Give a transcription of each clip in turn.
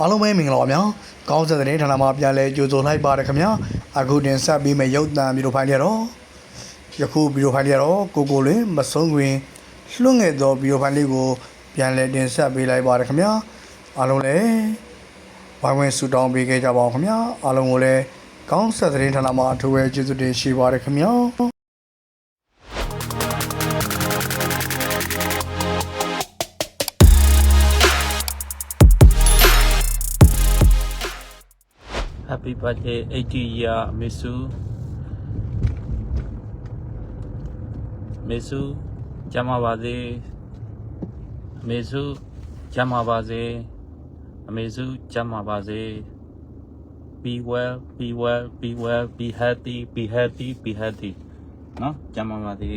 အားလုံးပဲမင်္ဂလာပါဗျာကောင်းစက်တဲ့ဌာနမှာပြန်လဲကြိုဆိုလိုက်ပါတယ်ခင်ဗျာအခုတင်ဆက်ပြီးမဲ့ရုပ်သံဗီဒီယိုဖိုင်တွေတော့ယခုဗီဒီယိုဖိုင်တွေတော့ကိုကိုလင်းမဆုံးတွင်လွှင့်ငယ်သောဗီဒီယိုဖိုင်လေးကိုပြန်လဲတင်ဆက်ပေးလိုက်ပါတယ်ခင်ဗျာအားလုံးလည်းဝိုင်းဝန်းဆူတောင်းပေးခဲ့ကြပါအောင်ခင်ဗျာအားလုံးကိုလည်းကောင်းစက်တဲ့ဌာနမှာအထူးပဲကျေးဇူးတင်ရှိပါတယ်ခင်ဗျာ birthday 80 year Misu Misu ကျမ်းပါပါစေအမေစုကျမ်းပါပါစေအမေစုကျမ်းပါပါစေ be well be well be well be healthy be healthy be healthy နော်ကျမ်းပါပါစေ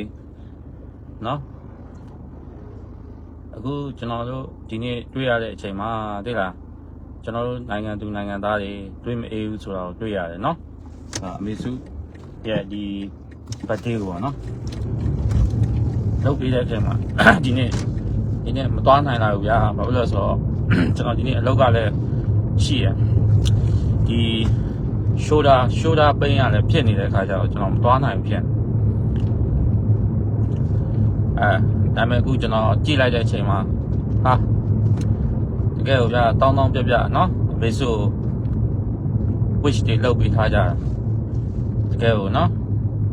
နော်အခုကျွန်တော်တို့ဒီနေ့တွေ့ရတဲ့အချိန်မှာသိလား ကျွန်တော်တို့နိုင်ငံသူနိုင်ငံသားတွေတွေ့မအေးဘူးဆိုတာကိုတွေ့ရတယ်เนาะအမေစုရဲ့ဒီဘတ်တေးကိုပေါ့နော်လုပ်ပြီးတဲ့အချိန်မှာ ဒီနေ့ဒီနေ့မသွားနိုင်လာဘူးဗျာဘာလို့လဲဆိုတော့ ကျွန်တော်ဒီနေ့အလုပ်ကလည်းရှိရဒီ shoulder shoulder pain ကလည်းဖြစ်နေတဲ့အခါကျတော့ကျွန်တော်မသွားနိုင်ဘူးဖြစ်အဲဒါပေမဲ့အခုကျွန်တော်ကြည့်လိုက်တဲ့အချိန်မှာဟာ တ ကယ်ကိုဗျာတောင်းတောင်းပြပြနော်အမေစု wish တွေလုပ်ပေးထားကြတာတကယ်ကိုနော်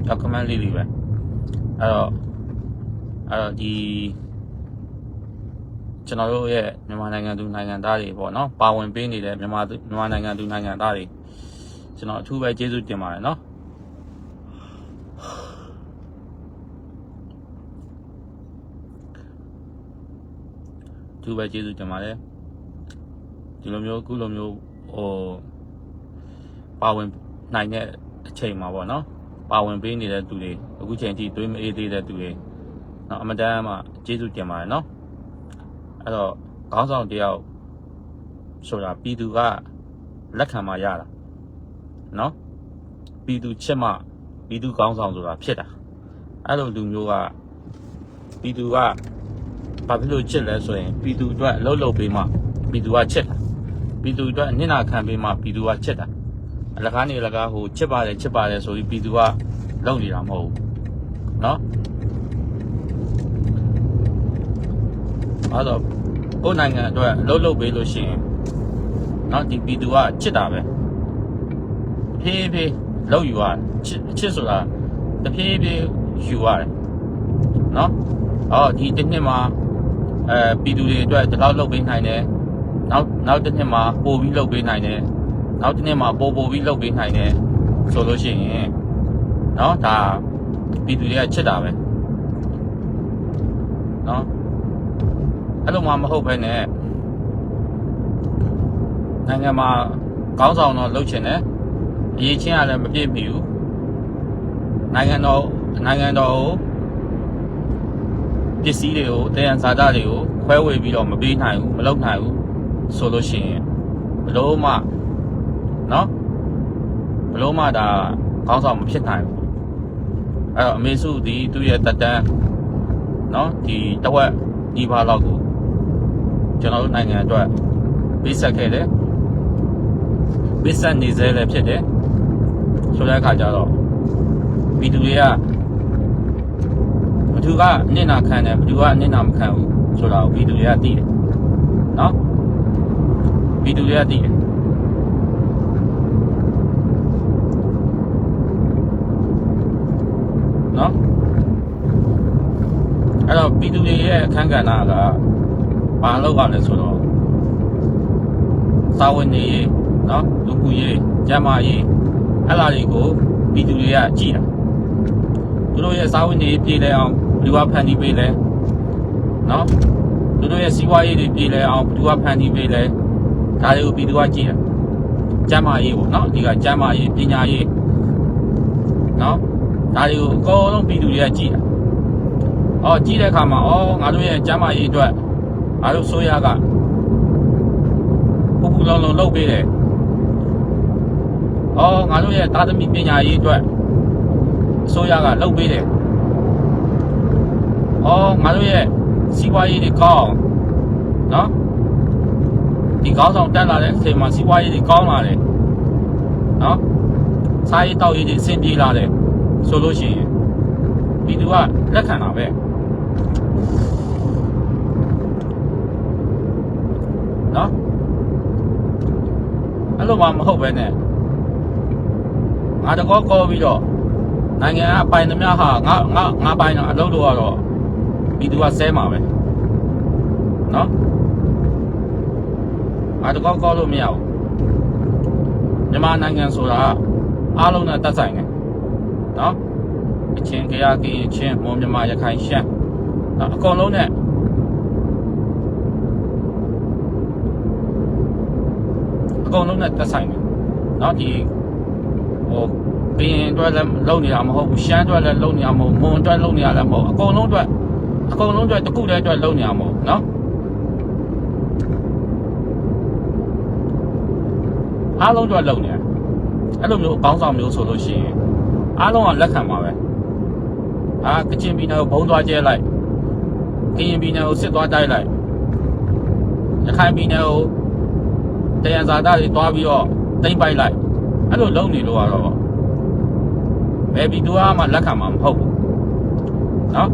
document လေးလေးပဲအဲ့တော့အဲ့တော့ဒီကျွန်တော်တို့ရဲ့မြန်မာနိုင်ငံသူနိုင်ငံသားတွေပေါ့နော်ပါဝင်ပေးနေတဲ့မြန်မာသူမြန်မာနိုင်ငံသူနိုင်ငံသားတွေကျွန်တော်အထူးပဲကျေးဇူးတင်ပါတယ်နော်အထူးပဲကျေးဇူးတင်ပါတယ် ဒီလိုမျိုးအခုလိုမျိုးဟိုပါဝင်နိုင်တဲ့အချိန်မှာပေါ့နော်ပါဝင်ပေးနေတဲ့သူတွေအခုချိန်ထိတွေးမအေးသေးတဲ့သူတွေနော်အမတန်မှကျေးဇူးတင်ပါတယ်နော်အဲ့တော့ခေါင်းဆောင်တယောက်ဆိုတာပြည်သူကလက်ခံမှရတာနော်ပြည်သူချစ်မှပြည်သူခေါင်းဆောင်ဆိုတာဖြစ်တာအဲ့လိုလူမျိုးကပြည်သူကဘာဖြစ်လို့ချစ်လဲဆိုရင်ပြည်သူအတွက်အလုပ်လုပ်ပေးမှပြည်သူကချစ်တာ ပြည်သူအတွက်အနစ်နာခံပေးမှပြည်သူကချက်တာအလကားနေအလကားဟိုချက်ပါတယ်ချက်ပါတယ်ဆိုပြီးပြည်သူကလုံနေတာမဟုတ်ဘူးเนาะအဲ့တော့ကိုယ်နိုင်ငံအတွက်အလုပ်လုပ်ပေးလို့ရှိရင်เนาะဒီပြည်သူကချက်တာပဲဖြည်းဖြည်းလောက်ယူရတယ်ချစ်ချစ်ဆိုတာတဖြည်းဖြည်းယူရတယ်เนาะအော်ဒီတစ်နှစ်မှာအဲပြည်သူတွေအတွက်ဒီလောက်လုပ်ပေးနိုင်တယ် နောက်နောက်တစ်နှစ်မှာပို့ပြီးလုပ်ပေးနိုင်တယ်နောက်တစ်နှစ်မှာပို့ပို့ပြီးလုပ်ပေးနိုင်တယ်ဆိုလို့ရှိရင်เนาะဒါပြည်သူတွေကချစ်တာပဲเนาะအဲ့လိုမှမဟုတ်ဘဲနဲ့နိုင်ငံမှာကောင်းဆောင်တော့လုပ်ချင်တယ်အရေးချင်းကလည်းမပြည့်မီဘူးနိုင်ငံတော်နိုင်ငံတော်ကိုပစ္စည်းတွေကိုတယံဇာတတွေကိုခွဲဝေပြီးတော့မပေးနိုင်ဘူးမလုပ်နိုင်ဘူး ဆိုလို့ရှိရင်ဘလို့မှနော်ဘလို့မှဒါကောင်းဆောင်မဖြစ်နိုင်ဘူးအဲ့တော့အမေစုဒီသူ့ရဲ့တက်တန်းနော်ဒီတဝက်ဒီပါလောက်ကိုကျွန်တော်တို့နိုင်ငံအတွက်ပေးဆက်ခဲ့တယ်ပေးဆက်နေစေလည်းဖြစ်တယ်ဆိုတဲ့အခါကျတော့ပြည်သူတွေကဘသူကအနစ်နာခံတယ်ဘသူကအနစ်နာမခံဘူးဆိုတော့ပြည်သူတွေကသိတယ်နော် ဗီတူတွေကသိတယ်နော်အဲ့တော့ဗီတူတွေရဲ့အခန်းကဏ္ဍကဘာလို့ကလဲဆိုတော့စာဝန်နေရေးနော်လူကူရေးကျမ်းမာရေးအဲ့လာတွေကိုဗီတူတွေကကြည့်တာသူတို့ရဲ့စာဝန်နေရေးပြည်လဲအောင်လူကဖန်တီးပေးလဲနော်သူတို့ရဲ့စီးပွားရေးတွေပြည်လဲအောင်ဘသူကဖန်တီးပေးလဲ ဒါတွေကိုပြည်သူကကြည့်တယ်ကျမ်းမာရေးပေါ့နော်ဒီကကျမ်းမာရေးပညာရေးနော်ဒါတွေကိုအကုန်လုံးပြည်သူတွေကကြည့်တာအော်ကြည့်တဲ့အခါမှာအော်ငါတို့ရဲ့ကျမ်းမာရေးအတွက်ငါတို့ဆိုရကပူပူလောင်လောင်လုပ်ပေးတယ်အော်ငါတို့ရဲ့သာသမီပညာရေးအတွက်အစိုးရကလုပ်ပေးတယ်အော်ငါတို့ရဲ့စီးပွားရေးတွေကောင်းအောင်နော် ဒီကောင်းဆောင်တက်လာတဲ့အချိန်မှာစီးပွားရေးတွေကောင်းလာတယ်နော်စားရေးတောက်ရေးတွေအဆင်ပြေလာတယ်ဆိုလို့ရှိရင်ပြည်သူကလက်ခံတာပဲနော်အဲ့လိုမှမဟုတ်ပဲနဲ့ငါတကောကောပြီးတော့နိုင်ငံအပိုင်သမျှဟာငါငါငါပိုင်တော့အလုပ်လို့ရတော့ပြည်သူကဆဲမှာပဲနော် ငါတကောကောလို့မရဘူးမြန်မာနိုင်ငံဆိုတာအားလုံးနဲ့တက်ဆိုင်တယ်နော်အချင်းကြရကင်းချင်းမွန်မြန်မာရခိုင်ရှမ်းနော်အကုန်လုံးနဲ့အကုန်လုံးနဲ့တက်ဆိုင်တယ်နော်ဒီဟိုဘင်းအတွက်လည်းလုံနေတာမဟုတ်ဘူးရှမ်းအတွက်လည်းလုံနေတာမဟုတ်မွန်အတွက်လုံနေတာလည်းမဟုတ်အကုန်လုံးအတွက်အကုန်လုံးအတွက်တစ်ခုတည်းအတွက်လုံနေတာမဟုတ်နော် အားလုံးတော့လုံနေအဲ့လိုမျိုးအကောင်းဆောင်မျိုးဆိုလို့ရှိရင်အားလုံးကလက်ခံပါပဲအာကချင်ပြည်နယ်ကိုဘုံသွားကျဲလိုက်ကရင်ပြည်နယ်ကိုစစ်သွားတိုက်လိုက်ရခိုင်ပြည်နယ်ကိုတယံဇာတာတွေတွားပြီးတော့တိမ့်ပိုက်လိုက်အဲ့လိုလုံနေလို့ကတော့ဘယ်ပြည်သူအားမှလက်ခံမှာမဟုတ်ဘူးနော်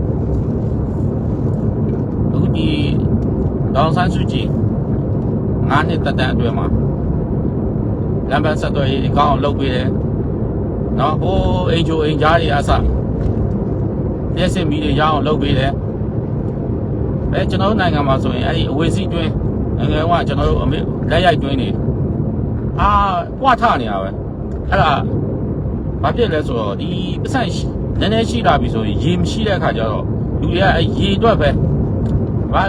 အခုဒီဒေါန်ဆန်းစုကြည်ငါးနှစ်တက်တန်းအတွဲမှာ လမ်းပန်းဆက်သွယ်ရေးအကောင်းအောင်လုပ်ပေးတယ်နော်ဟိုးအိမ်ချိုအိမ်ကြားတွေအစပြည့်စစ်မီတွေရအောင်လုပ်ပေးတယ်အဲကျွန်တော်နိုင်ငံမှာဆိုရင်အဲ့ဒီအဝေစီးတွင်းငယ်ကကျွန်တော်တို့အမေလက်ရိုက်တွင်းနေအာကွာထနေတာပဲအဲ့ဒါဘာဖြစ်လဲဆိုတော့ဒီပတ်စံနည်းနည်းရှိလာပြီဆိုရင်ရေမရှိတဲ့အခါကျတော့လူတွေကရေအတွက်ပဲဘာ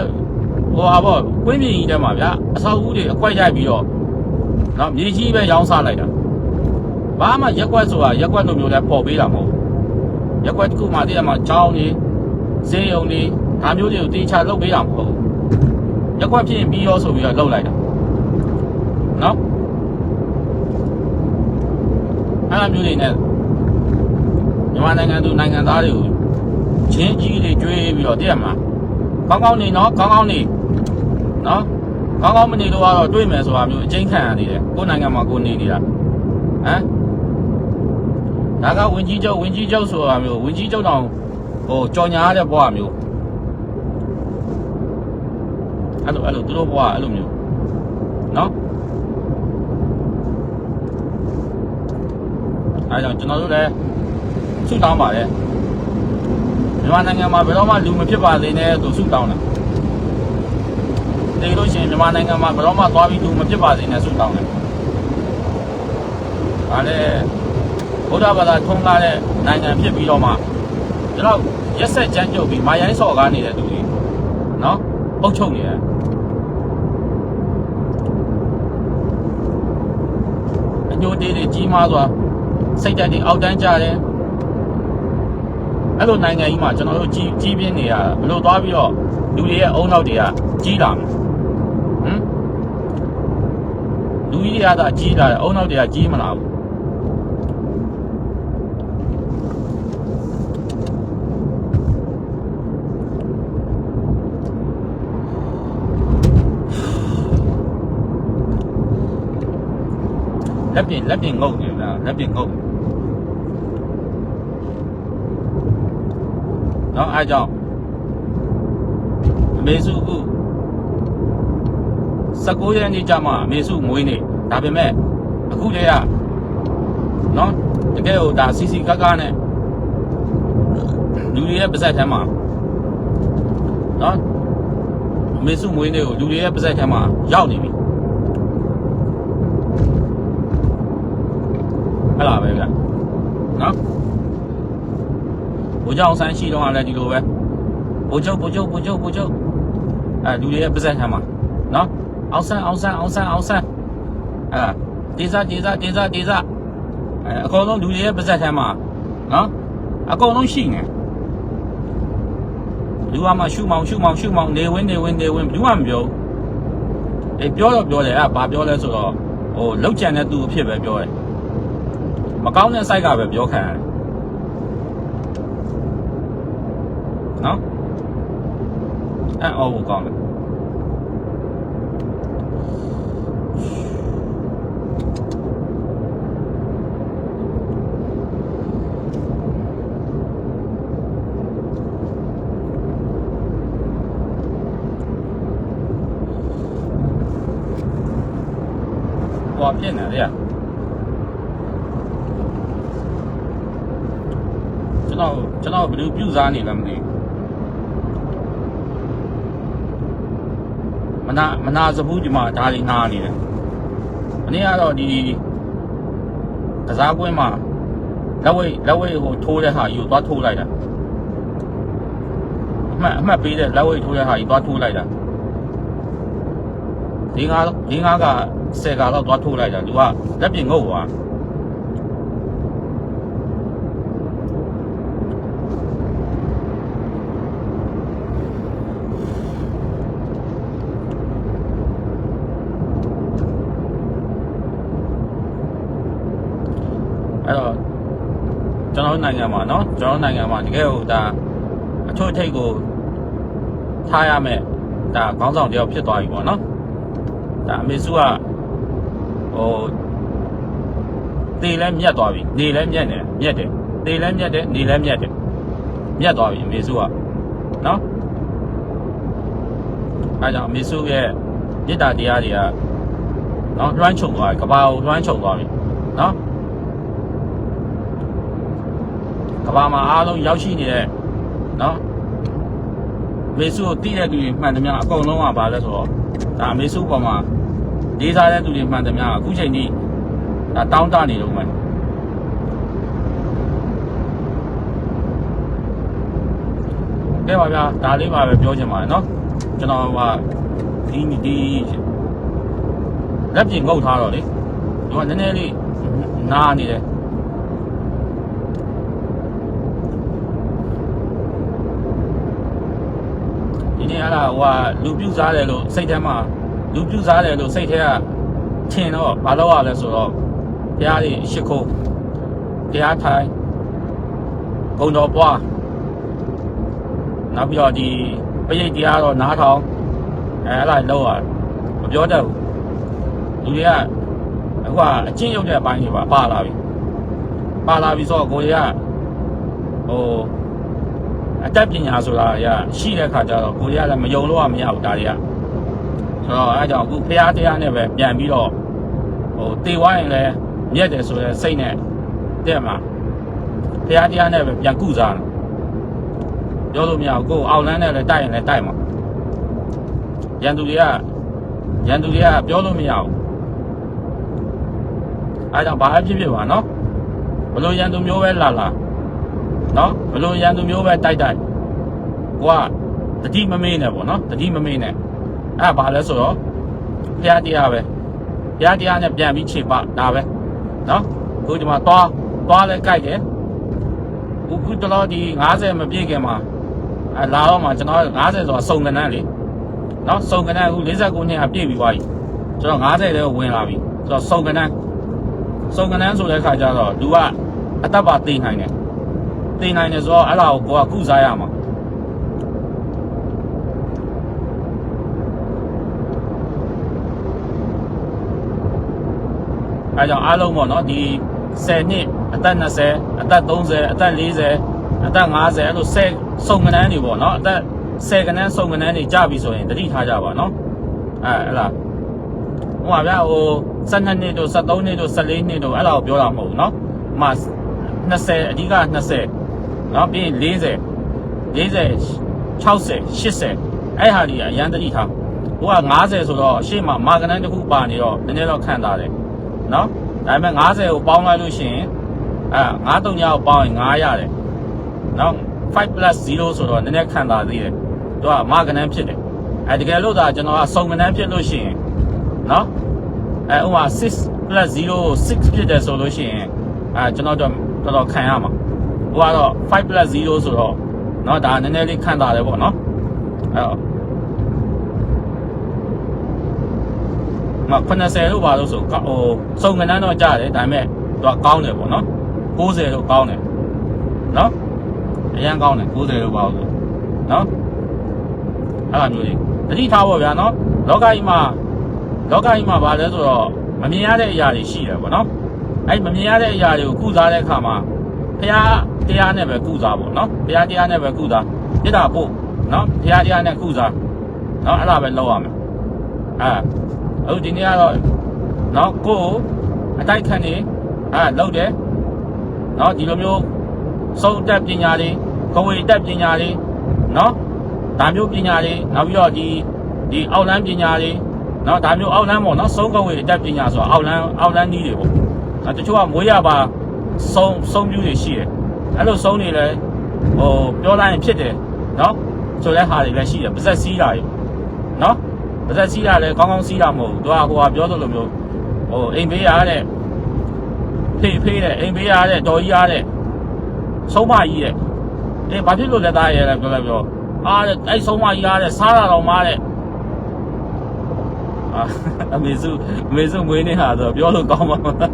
ဟိုဟာပေါ့ကွင်းပြင်ကြီးတဲမှာဗျာအဆောက်အဦတွေအကွက်ရိုက်ပြီးတော့ နော်မြေကြီးပဲရောင်းစားလိုက်တာဘာမှရက်ကွက်ဆိုတာရက်ကွက်လိုမျိုးလည်းပေါ်ပေးတာမဟုတ်ဘူးရက်ကွက်တစ်ခုမှတည်းမှာချောင်းနေဈေးရုံနေဒါမျိုးတွေကိုတေချာလုပ်ပေးတာမဟုတ်ဘူးရက်ကွက်ဖြစ်ရင်ပြီးရောဆိုပြီးတော့လုပ်လိုက်တာနော်အဲ့လိုမျိုးတွေနဲ့မြန်မာနိုင်ငံသူနိုင်ငံသားတွေကိုချင်းကြီးတွေကျွေးပြီးတော့တည့်ရမှာကောင်းကောင်းနေနော်ကောင်းကောင်းနေနော် ကောင်းကောင်းမနေလို့ကတော့တွေးမယ်ဆိုတာမျိုးအကျဉ်းခံရနေတယ်ကိုယ်နိုင်ငံမှာကိုယ်နေနေတာဟမ်ဒါကဝင်ကြီးချုပ်ဝင်ကြီးချုပ်ဆိုတာမျိုးဝင်ကြီးချုပ်တောင်ဟိုကြော်ညာရတဲ့ဘဝမျိုးအဲ့လိုအဲ့လိုသူတို့ဘဝအဲ့လိုမျိုးနော်အဲ့ကြောင့်ကျွန်တော်တို့လည်းဆုတောင်းပါတယ်မြန်မာနိုင်ငံမှာဘယ်တော့မှလူမဖြစ်ပါသေးနဲ့သူဆုတောင်းတ ယ်တေလို့ရှိရင်မြန်မာနိုင်ငံမှာဘယ်တော့မှသွားပြီးလူမဖြစ်ပါသေးနဲ့ဆုတောင်းတယ်ဒါလည်းဘုရားဘာသာထုံးကားတဲ့နိုင်ငံဖြစ်ပြီးတော့မှကျွန်တော်ရက်ဆက်ကြမ်းကြုတ်ပြီးမာရိုင်းစော်ကားနေတဲ့သူတွေနော်အုပ်ချုပ်နေတယ်အညိုတေးတွေကြီးမားစွာစိတ်ဓာတ်တွေအောက်တန်းကြတယ်အဲ့လိုနိုင်ငံကြီးမှာကျွန်တော်တို့ကြီးကြီးပြင်းနေရဘလို့သွားပြီးတော့လူတွေရဲ့အုံနောက်တွေကကြီးလာမှာဟမ်လူ ကြီးတွေကသာကြီးလာတယ်အုံနောက်တွေကကြီးမလာဘူးလက်ပြင်လက်ပြင်ငုတ်နေတာလက်ပြင်ငုတ်နော်အားကြောင့်အမေစုခု19ရက်နေ့ကျမှအမေစုမွေးနေ့ ဒါပေမဲ့အခုတည်းကနော်တကယ်ဟိုဒါစီစီကကနဲ့လူတွေရဲ့ပါဇက်ထဲမှာနော်အမေစုမွေးနေ့ကိုလူတွေရဲ့ပါဇက်ထဲမှာရောက်နေပြီအဲ့လားပဲဗျနော်ဘိုးကျောင်းဆန်းရှိတော့လည်းဒီလိုပဲဘိုးချုပ်ဘိုးချုပ်ဘိုးချုပ်ဘိုးချုပ်အဲလူတွေရဲ့ပါဇက်ထဲမှာနော်အောင်ဆန်းအောင်ဆန်းအောင်ဆန်းအောင်ဆန်း အဲဒေသဒေသဒေသဒေသအဲအကုန်လုံးလူတွေရဲ့ပါဇက်ထဲမှာနော်အကုန်လုံးရှိနေလူကမှရှုမောင်ရှုမောင်ရှုမောင်နေဝင်းနေဝင်းနေဝင်းဘူးမှမပြောအေးပြောတော့ပြောတယ်အဲဘာပြောလဲဆိုတော့ဟိုလောက်ချန်တဲ့သူအဖြစ်ပဲပြောတယ်မကောင်းတဲ့ site ကပဲပြောခံရတယ်နော်အဲ့အော်ကိုကောင်းတယ် ကွာဖြစ်နေတယ်ကျွန်တော်ကျွန်တော်ဘယ်လိုပြုစားနေလဲမသိဘူးမနာမနာစဘူးဒီမှာဒါလေးနားနေတယ်မနေ့ကတော့ဒီကစားကွင်းမှာလက်ဝဲလက်ဝဲဟိုထိုးတဲ့ဟာယူသွားထိုးလိုက်တာအမှတ်အမှတ်ပေးတဲ့လက်ဝဲထိုးတဲ့ဟာယူသွားထိုးလိုက်တာ ဒီငါဒီငါကဆယ်ကတော့သွားထိုးလိုက်တာသူကလက်ပြင်ငုတ်သွားအဲ့တော့ကျွန်တော်တို့နိုင်ငံမှာเนาะကျွန်တော်တို့နိုင်ငံမှာတကယ်ဟိုဒါအချို့အထိတ်ကိုထားရမယ်ဒါခေါင်းဆောင်တယောက်ဖြစ်သွားပြီပေါ့နော် ဒါအမေစုကဟိုတေလဲမြတ်သွားပြီနေလဲမြတ်နေမြတ်တယ်တေလဲမြတ်တယ်နေလဲမြတ်တယ်မြတ်သွားပြီအမေစုကနော်အဲကြောင့်အမေစုရဲ့မေတ္တာတရားတွေကနော်လွှမ်းခြုံသွားပြီကဘာကိုလွှမ်းခြုံသွားပြီနော်ကဘာမှာအားလုံးရောက်ရှိနေတဲ့နော်မေစုကိုတိတဲ့သူတွေမှန်သမျှအကုန်လုံးကဘာလဲဆိုတော့ဒါမေစုပေါ်မှာ လေးစားတဲ့သူတွေမှန်သမျှအခုချိန်ထိဒါတောင်းတနေတော့မယ်ကဲပါဗျာဒါလေးပါပဲပြောချင်ပါတယ်နော်ကျွန်တော်ကဒီဒီလက်ပြင်ငုတ်ထားတော့လေဒီကနည်းနည်းလေးနားနေတယ်ဒီနေ့အဲ့ဒါဟိုကလူပြုတ်စားတယ်လို့စိတ်ထဲမှာ လူပြုတ်စားတယ်လို့စိတ်ထဲကထင်တော့ဘာလို့ရလဲဆိုတော့ဘုရားကြီးရှ िख ိုးဘုရားထိုင်ဘုံတော်ပွားနောက်ပြီးတော့ဒီပရိတ်တရားတော့နားထောင်အဲအဲ့ဒါလောက်ရမပြောတတ်ဘူးလူတွေကအခုကအချင်းရုပ်တဲ့အပိုင်းတွေပါပါလာပြီပါလာပြီဆိုတော့ကိုကြီးကဟိုအတတ်ပညာဆိုတာကရှိတဲ့ခါကျတော့ကိုရီးယားလည်းမယုံလို့ကမရဘူးဒါတွေက ဆိုတော့အဲဒါကြောင့်အခုဖះတရားနဲ့ပဲပြန်ပြီးတော့ဟိုတေဝိုင်းလည်းမြက်တယ်ဆိုတဲ့စိတ်နဲ့တဲ့မှာဖះတရားနဲ့ပဲပြန်ကုစားတယ်ပြောလို့မရဘူးကိုယ်အောက်လန်းနဲ့လည်းတိုက်ရင်လည်းတိုက်မှာရန်သူတွေကရန်သူတွေကပြောလို့မရဘူးအဲဒါကြောင့်ဘာအဖြစ်ဖြစ်ပါနော်ဘလို့ရန်သူမျိုးပဲလာလာနော်ဘလို့ရန်သူမျိုးပဲတိုက်တိုက်ကိုကတတိမမေးနဲ့ပေါ့နော်တတိမမေးနဲ့ အဲ့ဒါဘာလဲဆိုတော့ဘုရားတရားပဲဘုရားတရားနဲ့ပြန်ပြီးခြေပဒါပဲနော်ခုဒီမှာသွားသွားလဲကြိုက်တယ်ခုခုတလောဒီ90မပြည့်ခင်မှာအဲလာတော့မှကျွန်တော်90ဆိုတာစုံကနန်းလေနော်စုံကနန်းအခု49နှစ်အပြည့်ပြီးသွားပြီဆိုတော့90တဲဝင်လာပြီဆိုတော့စုံကနန်းစုံကနန်းဆိုတဲ့ခါကျတော့လူကအသက်ပါသိနိုင်တယ်တင်နိုင်တယ်ဆိုတော့အဲ့ဒါကိုကိုကကုစားရမှာ အဲကြောင့်အားလုံးပေါ့နော်ဒီ10နှစ်အသက်20အသက်30အသက်40အသက်50အဲ့လို10စုံကနန်းတွေပေါ့နော်အသက်10ကနန်းစုံကနန်းတွေကြပြီဆိုရင်တတိထားကြပါနော်အဲအဲ့လားဟိုပါဗျာဟို12နှစ်တို့13နှစ်တို့14နှစ်တို့အဲ့ဒါကိုပြောတာမဟုတ်ဘူးနော်ဟိုမှာ20အဓိက20နော်ပြီးရင်40 40 60 80အဲ့ဟာကြီးအရန်တတိထားဟိုက90ဆိုတော့ရှေ့မှာမာကနန်းတစ်ခုပါနေတော့နည်းနည်းတော့ခံတာတယ် နော်ဒါပေမဲ့90ကိုပေါင်းလိုက်လို့ရှိရင်အဲ939ကိုပေါင်းရင်9ရတယ်နော်5 plus 0ဆိုတော့နည်းနည်းခံသာသေးတယ်သူကမကနန်းဖြစ်တယ်အဲတကယ်လို့ဒါကျွန်တော်ကစုံကနန်းဖြစ်လို့ရှိရင်နော်အဲဥပမာ6 plus 0ကို6ဖြစ်တယ်ဆိုလို့ရှိရင်အဲကျွန်တော်တော့တော်တော်ခံရမှာဟိုကတော့5 plus 0ဆိုတော့နော်ဒါနည်းနည်းလေးခံသာတယ်ပေါ့နော်အဲ မှ80လို့ပါလို့ဆိုဟိုစုံကနန်းတော့ကြားတယ်ဒါပေမဲ့သူကကောင်းတယ်ပေါ့နော်90လို့ကောင်းတယ်နော်အရန်ကောင်းတယ်90လို့ပါလို့နော်အဲ့လိုမျိုးကြီးတတိထားပေါ့ဗျာနော်လောကကြီးမှာလောကကြီးမှာဘာလဲဆိုတော့မမြင်ရတဲ့အရာတွေရှိတယ်ပေါ့နော်အဲ့မမြင်ရတဲ့အရာတွေကိုကုစားတဲ့အခါမှာဘုရားတရားနဲ့ပဲကုစားပေါ့နော်ဘုရားတရားနဲ့ပဲကုစားတိတာပို့နော်ဘုရားတရားနဲ့ကုစားနော်အဲ့ဒါပဲလုပ်ရမယ်အဲ အခုဒီနေ့ကတော့နော်ကိုယ်အတိုက်ခံနေအဲလောက်တယ်နော်ဒီလိုမျိုးစုံတက်ပညာတွေကဝေတက်ပညာတွေနော်ဒါမျိုးပညာတွေနောက်ပြီးတော့ဒီဒီအောက်လန်းပညာတွေနော်ဒါမျိုးအောက်လန်းပေါ့နော်စုံကဝေတက်ပညာဆိုတာအောက်လန်းအောက်လန်းနည်းတွေပေါ့အဲတချို့ကမွေးရပါစုံစုံပြူတွေရှိတယ်အဲ့လိုစုံနေလဲဟိုပြောလိုက်ရင်ဖြစ်တယ်နော်ဆိုတဲ့ဟာတွေလည်းရှိတယ်ပါဇက်စီးတာတွေနော် ပါဇက်စီးတာလည်းကောင်းကောင်းစီးတာမဟုတ်ဘူးသူကဟိုဟာပြောသလိုမျိုးဟိုအိမ်ဘေးရတဲ့ဖေးဖေးတဲ့အိမ်ဘေးရတဲ့တော်ကြီးရတဲ့ဆုံးမကြီးတဲ့အေးဘာဖြစ်လို့လဲသားရဲလဲပြောလိုက်ပြောအားတဲ့အဲ့ဆုံးမကြီးရတဲ့စားတာတော့မားတဲ့အာအမေစုအမေစုမွေးနေဟာဆိုပြောလို့ကောင်းပါမလား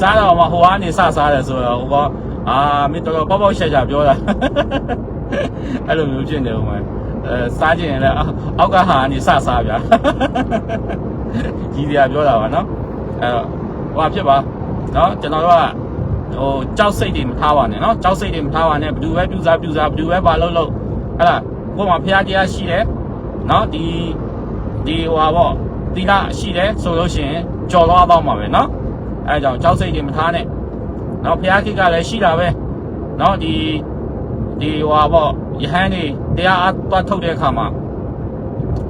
စားတော့မှဟိုကနေစစားတယ်ဆိုတော့ဟိုကအာမင်းတော်တော်ပေါ့ပေါ့ရှက်ရှက်ပြောတာအဲ့လိုမျိုးဖြစ်နေဦးမယ် အဲစားကျင်ရင်လည်းအောက်ကဟာကနေစစားဗျာကြီးစရာပြောတာပါနော်အဲ့တော့ဟိုဖြစ်ပါနော်ကျွန်တော်တို့ကဟိုကြောက်စိတ်တွေမထားပါနဲ့နော်ကြောက်စိတ်တွေမထားပါနဲ့ဘယ်သူပဲပြူစားပြူစားဘယ်သူပဲပါလို့လို့အဲ့ဒါကိုယ်မှာဖျားတရားရှိတယ်နော်ဒီဒီဟိုဟာပေါ့တိလာရှိတယ်ဆိုလို့ရှိရင်ကြော်သွားတော့မှာပဲနော်အဲဒါကြောင့်ကြောက်စိတ်တွေမထားနဲ့နော်ဖျားခိကလည်းရှိတာပဲနော်ဒီဒီဟိုဟာပေါ့ယဟန်နေ တရားအားသွားထုတ်တဲ့အခါမှာ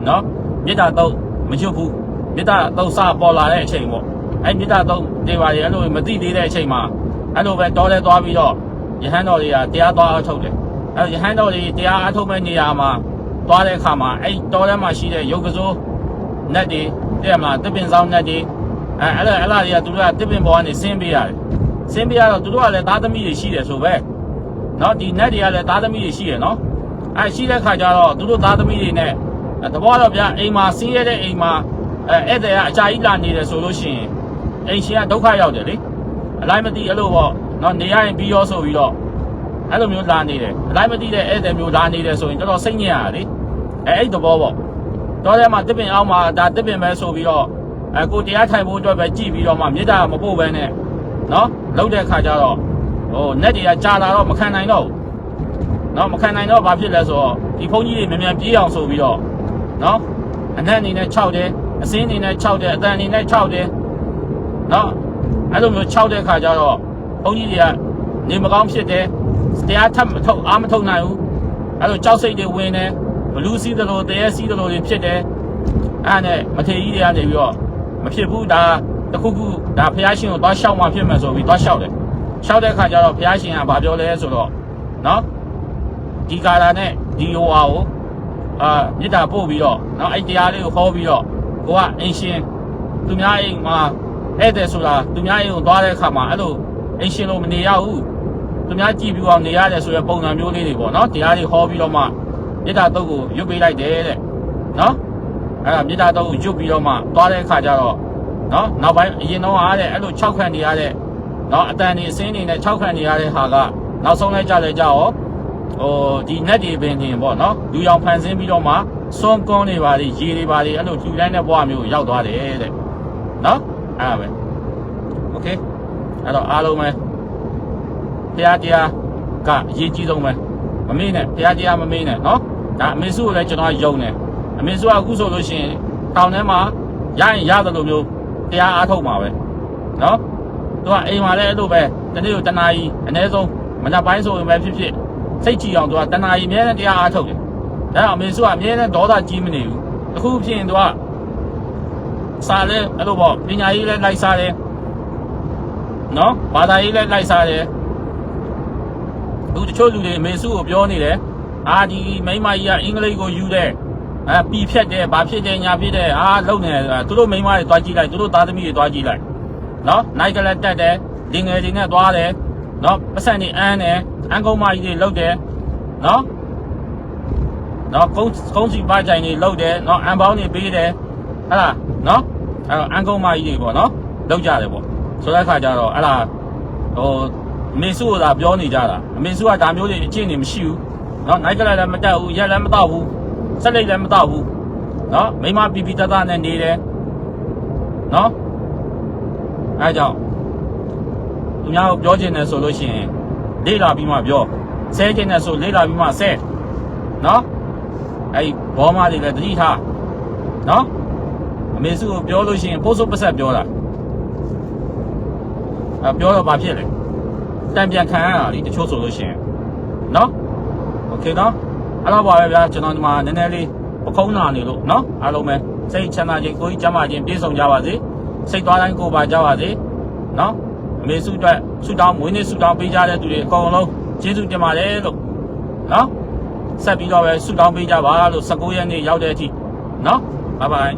နော်မေတ္တာတော့မချွတ်ဘူးမေတ္တာတော့စပေါ်လာတဲ့အချိန်ပေါ့အဲမေတ္တာတော့ဒီပါလေအဲ့လိုမသိသေးတဲ့အချိန်မှာအဲ့လိုပဲတောထဲသွားပြီးတော့ယဟန်တော်တွေကတရားသွားအားထုတ်တယ်အဲယဟန်တော်တွေတရားအားထုတ်မဲ့နေရာမှာသွားတဲ့အခါမှာအဲ့တောထဲမှာရှိတဲ့ယုတ်ကစိုးနတ်တွေတဲ့မှာတစ်ပင်ဆောင်နတ်တွေအဲအဲ့ဒါအဲ့ဒါတွေကသူတို့ကတစ်ပင်ပေါ်ကနေဆင်းပေးရတယ်ဆင်းပေးရတော့သူတို့ကလည်းသားသမီးတွေရှိတယ်ဆိုပဲနော်ဒီနတ်တွေကလည်းသားသမီးတွေရှိတယ်နော် အဲရှိတဲ့ခါကျတော့သူတို့သားသမီးတွေနဲ့တဘောတော့ဗျာအိမ်မှာဆင်းရဲတဲ့အိမ်မှာအဲဧည့်သည်ကအကြာကြီးလာနေတယ်ဆိုလို့ရှိရင်အိမ်ရှင်ကဒုက္ခရောက်တယ်လေအလိုက်မသိအဲ့လိုပေါ့နော်နေရရင်ပြီးရောဆိုပြီးတော့အဲ့လိုမျိုးလာနေတယ်အလိုက်မသိတဲ့ဧည့်သည်မျိုးလာနေတယ်ဆိုရင်တော်တော်စိတ်ညစ်ရတယ်လေအဲအဲ့ဒီသဘောပေါ့တော့ထဲမှာတစ်ပင်အောင်မှာဒါတစ်ပင်ပဲဆိုပြီးတော့အဲကိုတရားထိုင်ဖို့အတွက်ပဲကြည်ပြီးတော့မှမြေတာမပို့ပဲနဲ့နော်လောက်တဲ့ခါကျတော့ဟို net တွေကကြာလာတော့မခံနိုင်တော့ဘူး နော်မခံနိုင်တော့ဘာဖြစ်လဲဆိုတော့ဒီဖုန်းကြီးတွေမြန်မြန်ပြေးအောင်ဆိုပြီးတော့နော်အနက်အနေနဲ့6တယ်အစင်းအနေနဲ့6တယ်အတန်အနေနဲ့6တယ်နော်အဲ့လိုမျိုး6တဲ့ခါကျတော့ဘုန်းကြီးတွေကနေမကောင်းဖြစ်တယ်တရားထပ်မထုတ်အားမထုတ်နိုင်ဘူးအဲ့လိုကြောက်စိတ်တွေဝင်တယ်ဘလူးစီးသလိုတရေစီးသလိုတွေဖြစ်တယ်အဲ့ဒါနဲ့မထေကြီးတွေကနေပြီးတော့မဖြစ်ဘူးဒါတခုခုဒါဖះရှင်ကိုသွားလျှောက်မှဖြစ်မယ်ဆိုပြီးသွားလျှောက်တယ်လျှောက်တဲ့ခါကျတော့ဖះရှင်ကဘာပြောလဲဆိုတော့နော် ဒီကာလာနဲ့ဒီဟိုဟာကိုအာမေတ္တာပို့ပြီးတော့နော်အဲ့တရားလေးကိုခေါ်ပြီးတော့ကိုကအင်ရှင်သူများအိမ်မှာဧည့်သည်ဆိုတာသူများအိမ်ကိုသွားတဲ့အခါမှာအဲ့လိုအင်ရှင်လိုမနေရဘူးသူများကြည့်ပြီးအောင်နေရတယ်ဆိုရပုံစံမျိုးလေးတွေပေါ့နော်တရားတွေဟောပြီးတော့မှမေတ္တာတုတ်ကိုရွတ်ပေးလိုက်တယ်တဲ့နော်အဲ့ဒါမေတ္တာတုတ်ကိုရွတ်ပြီးတော့မှသွားတဲ့အခါကျတော့နော်နောက်ပိုင်းအရင်တော့အားတဲ့အဲ့လို၆ခန့်နေရတဲ့နော်အတန်နေအစင်းနေနဲ့၆ခန့်နေရတဲ့ဟာကနောက်ဆုံးလိုက်ကြလဲကြရော ဟိုဒီ net တွေပင်ခင်ပေါ့နော်လူရောင်ဖန်ဆင်းပြီးတော့မှစွန်ကွန်တွေပါတွေရေတွေပါတွေအဲ့လိုလူတိုင်းတဲ့ဘဝမျိုးရောက်သွားတယ်တဲ့နော်အဲ့ဒါပဲ okay အဲ့တော့အားလုံးပဲဖရာတရားကအရေးကြီးဆုံးပဲမမေ့နဲ့ဖရာတရားမမေ့နဲ့နော်ဒါအမေစုကိုလည်းကျွန်တော်ယုံတယ်အမေစုကအခုဆိုလို့ရှိရင်တောင်ထဲမှာရရင်ရတယ်လို့မျိုးတရားအားထုတ်မှာပဲနော်သူကအိမ်မှာလည်းအဲ့လိုပဲတနေ့ကိုတနာကြီးအနည်းဆုံးမနက်ပိုင်းဆိုရင်ပဲဖြစ်ဖြစ် စိတ်ကြည်အောင်သူကတနာကြီးအများနဲ့တရားအားထုတ်တယ်ဒါအမေစုကအများနဲ့ဒေါသကြီးမနေဘူးအခုဖြစ်ရင်သူကစားလဲအဲ့လိုပေါ့ပညာရေးလည်းလိုက်စားတယ်နော်ဘာသာရေးလည်းလိုက်စားတယ်သူတချို့လူတွေအမေစုကိုပြောနေတယ်အာဒီမိန်းမကြီးကအင်္ဂလိပ်ကိုယူတယ်အဲပီဖြတ်တယ်ဘာဖြစ်တယ်ညာဖြစ်တယ်အာလုံနေတယ်သူတို့မိန်းမတွေတွားကြည့်လိုက်သူတို့သားသမီးတွေတွားကြည့်လိုက်နော်နိုင်ကလည်းတက်တယ်လင်ငယ်တွေနဲ့တွားတယ် နော်ပတ်စံနေအန်းတယ်အန်းကုန်းမကြီးတွေလုတ်တယ်နော်နော်ကုန်းကုန်းစီပါကြိုင်တွေလုတ်တယ်နော်အန်ပေါင်းတွေပေးတယ်ဟဲ့လားနော်အဲအန်းကုန်းမကြီးတွေပေါ့နော်လုတ်ကြတယ်ပေါ့ဆိုတဲ့အခါကျတော့အဲ့ဒါဟိုအမေစုကသာပြောနေကြတာအမေစုကဒါမျိုးတွေအကျင့်တွေမရှိဘူးနော်နိုင်ကလည်းလည်းမတက်ဘူးရက်လည်းမတော့ဘူးဆက်လိုက်လည်းမတော့ဘူးနော်မိမပီပီတတနဲ့နေတယ်နော်အဲကြောင့် သူများကိုပြောချင်တယ်ဆိုလို့ရှိရင်လေးလာပြီးမှပြောဆဲချင်တယ်ဆိုလေးလာပြီးမှဆဲနော်အဲ့ဘောမတွေလည်းတတိထားနော် အမေစုကိုပြောလို့ရှိရင်ပိုးစိုးပဆက်ပြောတာအဲပြောတော့ဘာဖြစ်လဲတံပြန်ခံရတာလေတချို့ဆိုလို့ရှိရင်နော်โอเคနော်အဲ့တော့ပါပဲဗျာကျွန်တော်ဒီမှာနည်းနည်းလေးပခုံးနာနေလို့နော်အားလုံးပဲစိတ်ချမ်းသာခြင်းကိုယ်ကြီးကျမ်းမာခြင်းပြည့်စုံကြပါစေစိတ်သွားတိုင်းကိုယ်ပါကြပါစေနော်အ မေစုအတွက်ဆုတောင်းမွေးနေ့ဆုတောင်းပေးကြတဲ့သူတွေအကုန်လုံးကျေးဇူးတင်ပါတယ်လို့နော်ဆက်ပြီးတော့ပဲဆုတောင်းပေးကြပါလို့19ရက်နေ့ရောက်တဲ့အထိနော်ဘိုင်ဘိုင်